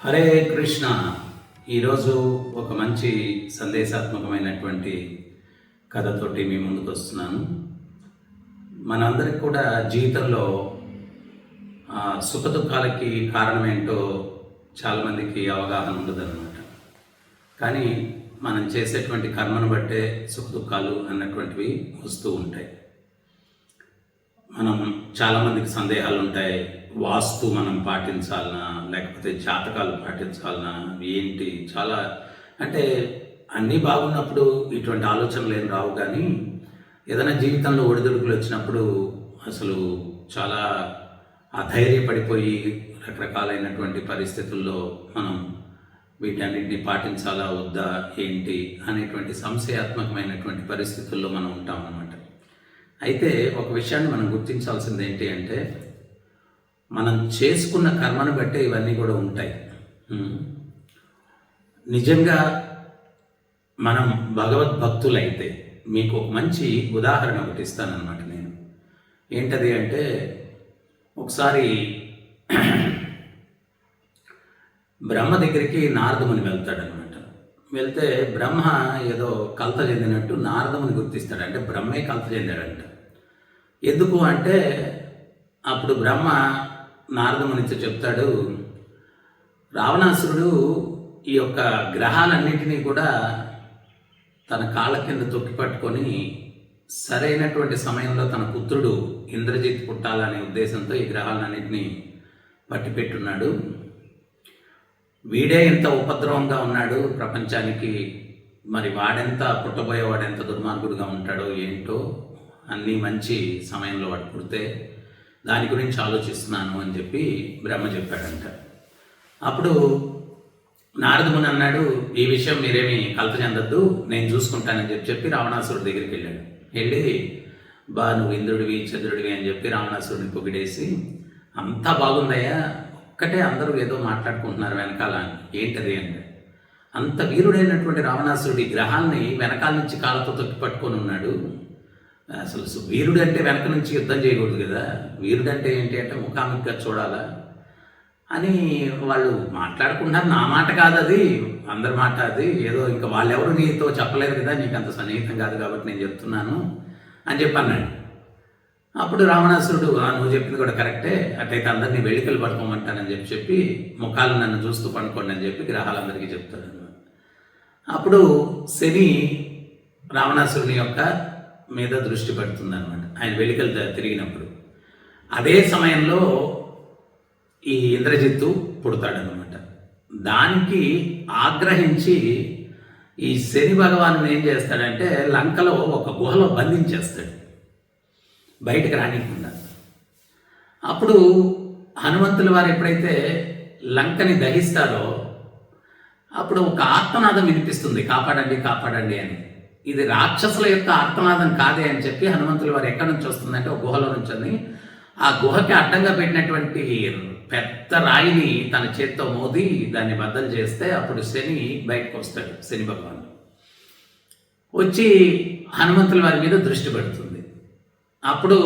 హరే కృష్ణ. ఈరోజు ఒక మంచి సందేశాత్మకమైనటువంటి కథతోటి మీ ముందుకు వస్తున్నాను. మనందరికి కూడా జీవితంలో ఆ, సుఖదుఖాలకి కారణం ఏంటో చాలామందికి అవగాహన ఉండదన్నమాట. కానీ మనం చేసేటువంటి కర్మను బట్టే సుఖదుఖాలు అన్నటువంటివి వస్తూ ఉంటాయి. మనం చాలామందికి సందేహాలు ఉంటాయి వాస్తు మనం పాటించాలనా లేకపోతే జాతకాలు పాటించాలనా ఏంటి? చాలా అంటే అన్నీ బాగున్నప్పుడు ఇటువంటి ఆలోచనలు ఏం రావు కానీ ఏదైనా జీవితంలో ఒడిదుడుకులు వచ్చినప్పుడు అసలు చాలా అధైర్యపడిపోయి రకరకాలైనటువంటి పరిస్థితుల్లో మనం వీటన్నిటిని పాటించాలా వద్దా ఏంటి అనేటువంటి సంశయాత్మకమైనటువంటి పరిస్థితుల్లో మనం ఉంటామన్నమాట. అయితే ఒక విషయాన్ని మనం గుర్తించాల్సింది ఏంటి అంటే మనం చేసుకున్న కర్మను బట్టే ఇవన్నీ కూడా ఉంటాయి. నిజంగా మనం భగవద్భక్తులైతే మీకు మంచి ఉదాహరణ ఒకటి ఇస్తానన్నమాట నేను. ఏంటది అంటే ఒకసారి బ్రహ్మ దగ్గరికి నారదముని వెళ్తాడనమాట వెళ్తే బ్రహ్మ ఏదో కలత చెందినట్టు నారదముని గుర్తిస్తాడు. అంటే బ్రహ్మే కలత చెందాడంట. ఎందుకు అంటే అప్పుడు బ్రహ్మ నారదమునితో చెప్తాడు రావణాసురుడు ఈ యొక్క గ్రహాలన్నింటినీ కూడా తన కాళ్ళ కింద తొక్కి పట్టుకొని సరైనటువంటి సమయంలో తన పుత్రుడు ఇంద్రజిత్ పుట్టాలనే ఉద్దేశంతో ఈ గ్రహాలన్నింటినీ పట్టిపెట్టున్నాడు. వీడే ఎంత ఉపద్రవంగా ఉన్నాడు ప్రపంచానికి మరి వాడెంత పుట్టబోయేవాడు ఎంత దుర్మార్గుడుగా ఉంటాడో ఏంటో అన్నీ మంచి సమయంలో వాడు పుడితే దాని గురించి ఆలోచిస్తున్నాను అని చెప్పి బ్రహ్మ చెప్పాడంట. అప్పుడు నారదముని అన్నాడు ఈ విషయం మీరేమి కలత చెందద్దు నేను చూసుకుంటానని చెప్పి చెప్పి రావణాసురుడి దగ్గరికి వెళ్ళాడు. వెళ్ళి బా నువ్వు ఇంద్రుడివి చంద్రుడివి అని చెప్పి రావణాసురుడిని పొగిడేసి అంతా బాగుందయ్యా ఒక్కటే అందరూ ఏదో మాట్లాడుకుంటున్నారు వెనకాల ఏంటది? అంటే అంత వీరుడైనటువంటి రావణాసురుడి గ్రహాల్ని వెనకాల నుంచి కాళ్ళతో తొక్కి పట్టుకొని ఉన్నాడు. అసలు వీరుడు అంటే వెనక నుంచి యుద్ధం చేయకూడదు కదా. వీరుడు అంటే ఏంటి అంటే ముఖాముఖిగా చూడాలా? అని వాళ్ళు మాట్లాడుకుంటున్నారు. నా మాట కాదు అది. అందరి మాట అది. ఏదో ఇంకా వాళ్ళెవరు నీతో చెప్పలేరు కదా. నీకు అంత సన్నిహితం కాదు కాబట్టి నేను చెప్తున్నాను అని చెప్పి అన్నాడు. అప్పుడు రావణాసురుడు నువ్వు చెప్పింది కూడా కరెక్టే. అట్లయితే అందరినీ వెళికలు పడుకోమంటానని చెప్పి చెప్పి ముఖాలు నన్ను చూస్తూ పడుకోండి అని చెప్పి గ్రహాలందరికీ చెప్తాడు అప్పుడు శని రావణాసురుని యొక్క మీద దృష్టి పెడుతుందనమాట ఆయన వెలికలు తిరిగినప్పుడు. అదే సమయంలో ఈ ఇంద్రజిత్తు పుడతాడనమాట దానికి ఆగ్రహించి ఈ శని భగవాను ఏం చేస్తాడంటే లంకలో ఒక గుహలో బంధించేస్తాడు. బయటకు రానికుండా అప్పుడు హనుమంతుల వారు ఎప్పుడైతే లంకని దహిస్తారో అప్పుడు ఒక ఆత్మనాదం వినిపిస్తుంది. కాపాడండి కాపాడండి అని. ఇది రాక్షసుల యొక్క ఆర్తనాదం కాదే అని చెప్పి హనుమంతుల వారు ఎక్కడి నుంచి వస్తుందంటే ఒక గుహలో నుంచి ఉంది. ఆ గుహకి అడ్డంగా పెట్టినటువంటి పెద్ద రాయిని తన చేత్తో మోది దాన్ని బద్దలు చేస్తే అప్పుడు శని బయటకు వస్తాడు శని భగవాన్ వచ్చి హనుమంతుల వారి మీద దృష్టి పెడుతుంది. అప్పుడు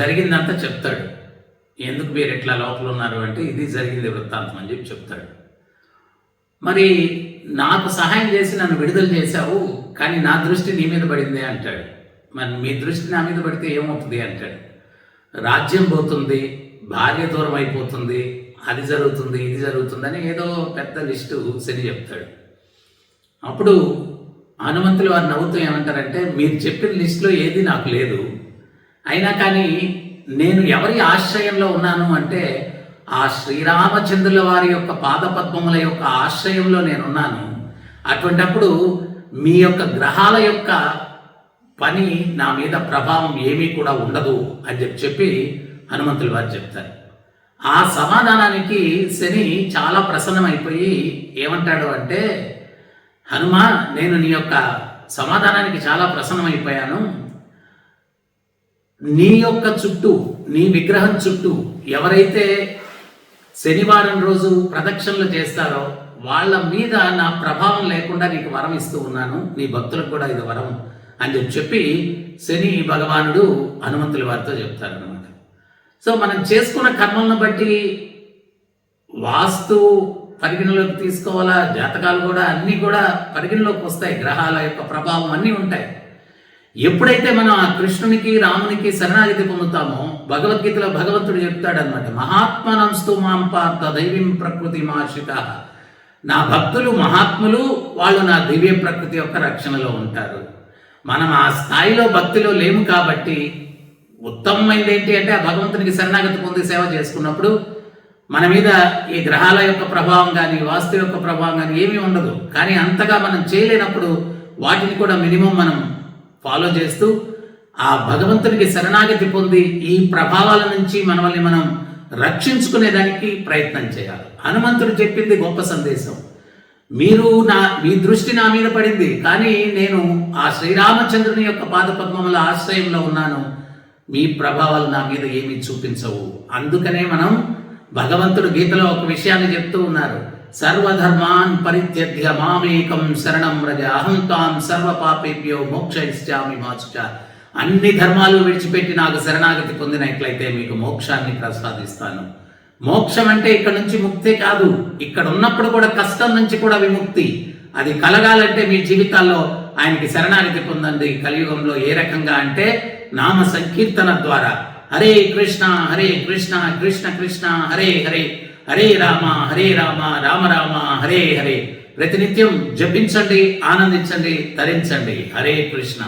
జరిగిందంతా చెప్తాడు. ఎందుకు మీరు ఎట్లా లోపల ఉన్నారు అంటే ఇది జరిగింది వృత్తాంతం అని చెప్పి చెప్తాడు. మరి నాకు సహాయం చేసి నన్ను విడుదల చేశావు కానీ నా దృష్టి నీ మీద పడింది అంటాడు. మరి మీ దృష్టి నా మీద పడితే ఏమవుతుంది అంటాడు. రాజ్యం పోతుంది భార్య దూరం అయిపోతుంది అది జరుగుతుంది ఇది జరుగుతుందని ఏదో పెద్ద లిస్టు శని చెప్తాడు. అప్పుడు హనుమంతులు వారు నవ్వుతూ ఏమంటారంటే మీరు చెప్పిన లిస్టులో ఏది నాకు లేదు. అయినా కానీ నేను ఎవరి ఆశ్రయంలో ఉన్నాను అంటే ఆ శ్రీరామచంద్రుల వారి యొక్క పాదపద్మముల యొక్క ఆశ్రయంలో నేనున్నాను. అటువంటప్పుడు మీ యొక్క గ్రహాల యొక్క పని నా మీద ప్రభావం ఏమీ కూడా ఉండదు అని చెప్పి చెప్పి హనుమంతుల వారు చెప్తారు. ఆ సమాధానానికి శని చాలా ప్రసన్నమైపోయి ఏమంటాడు అంటే హనుమ నేను నీ యొక్క సమాధానానికి చాలా ప్రసన్నమైపోయాను. నీ యొక్క చుట్టూ నీ విగ్రహం చుట్టూ ఎవరైతే శనివారం రోజు ప్రదక్షిణలు చేస్తారో వాళ్ళ మీద నా ప్రభావం లేకుండా నీకు వరం ఇస్తూ ఉన్నాను. నీ భక్తులకు కూడా ఇది వరం అని చెప్పి చెప్పి శని భగవానుడు హనుమంతుల వారితో చెప్తారనమాట సో మనం చేసుకున్న కర్మలను బట్టి వాస్తు పరిగణలోకి తీసుకోవాలా? జాతకాలు కూడా అన్నీ కూడా పరిగణలోకి వస్తాయి. గ్రహాల యొక్క ప్రభావం అన్నీ ఉంటాయి. ఎప్పుడైతే మనం ఆ కృష్ణునికి రామునికి శరణాగతి పొందుతామో భగవద్గీతలో భగవంతుడు చెప్తాడనమాట మహాత్మనంస్తు మాం పార్థ దైవీం ప్రకృతి మాషిక నా భక్తులు మహాత్ములు వాళ్ళు నా దివ్య ప్రకృతి యొక్క రక్షణలో ఉంటారు. మనం ఆ స్థాయిలో భక్తిలో లేము కాబట్టి ఉత్తమమైనది ఏంటి అంటే ఆ భగవంతునికి శరణాగతి పొంది సేవ చేసుకున్నప్పుడు మన మీద ఈ గ్రహాల యొక్క ప్రభావం కానీ వాస్తు యొక్క ప్రభావం కానీ ఏమీ ఉండదు. కానీ అంతగా మనం చేయలేనప్పుడు వాటిని కూడా మినిమం మనం ఫాలో చేస్తూ ఆ భగవంతునికి శరణాగతి పొంది ఈ ప్రభావాల నుంచి మనల్ని మనం రక్షించుకునేదానికి ప్రయత్నం చేయాలి. హనుమంతుడు చెప్పింది గొప్ప సందేశం. మీరు నా మీ దృష్టి నా మీద పడింది కానీ నేను ఆ శ్రీరామచంద్రుని యొక్క పాదపద్మముల ఆశ్రయంలో ఉన్నాను. మీ ప్రభావాలు నా మీద ఏమీ చూపించవు. అందుకనే మనం భగవంతుడు గీతలో ఒక విషయాన్ని చెప్తూ ఉన్నారు. సర్వధర్మాన్ పరిత్యజ్య మామేకం శరణం రజ అహం తాం సర్వ పాపేభ్యో మోక్ష ఇష్టామి మాచుచ. అన్ని ధర్మాలు విడిచిపెట్టి నాకు శరణాగతి పొందినట్లయితే మీకు మోక్షాన్ని ప్రసాదిస్తాను. మోక్షం అంటే ఇక్కడ నుంచి ముక్తే కాదు ఇక్కడ ఉన్నప్పుడు కూడా కష్టం నుంచి కూడా విముక్తి. అది కలగాలంటే మీ జీవితాల్లో ఆయనకి శరణాగతి పొందండి. కలియుగంలో ఏ రకంగా అంటే నామ సంకీర్తన ద్వారా. హరే కృష్ణ హరే కృష్ణ కృష్ణ కృష్ణ హరే హరే. హరే రామ హరే రామ రామ రామ హరే హరే. ప్రతినిత్యం జపించండి ఆనందించండి తరించండి. హరే కృష్ణ.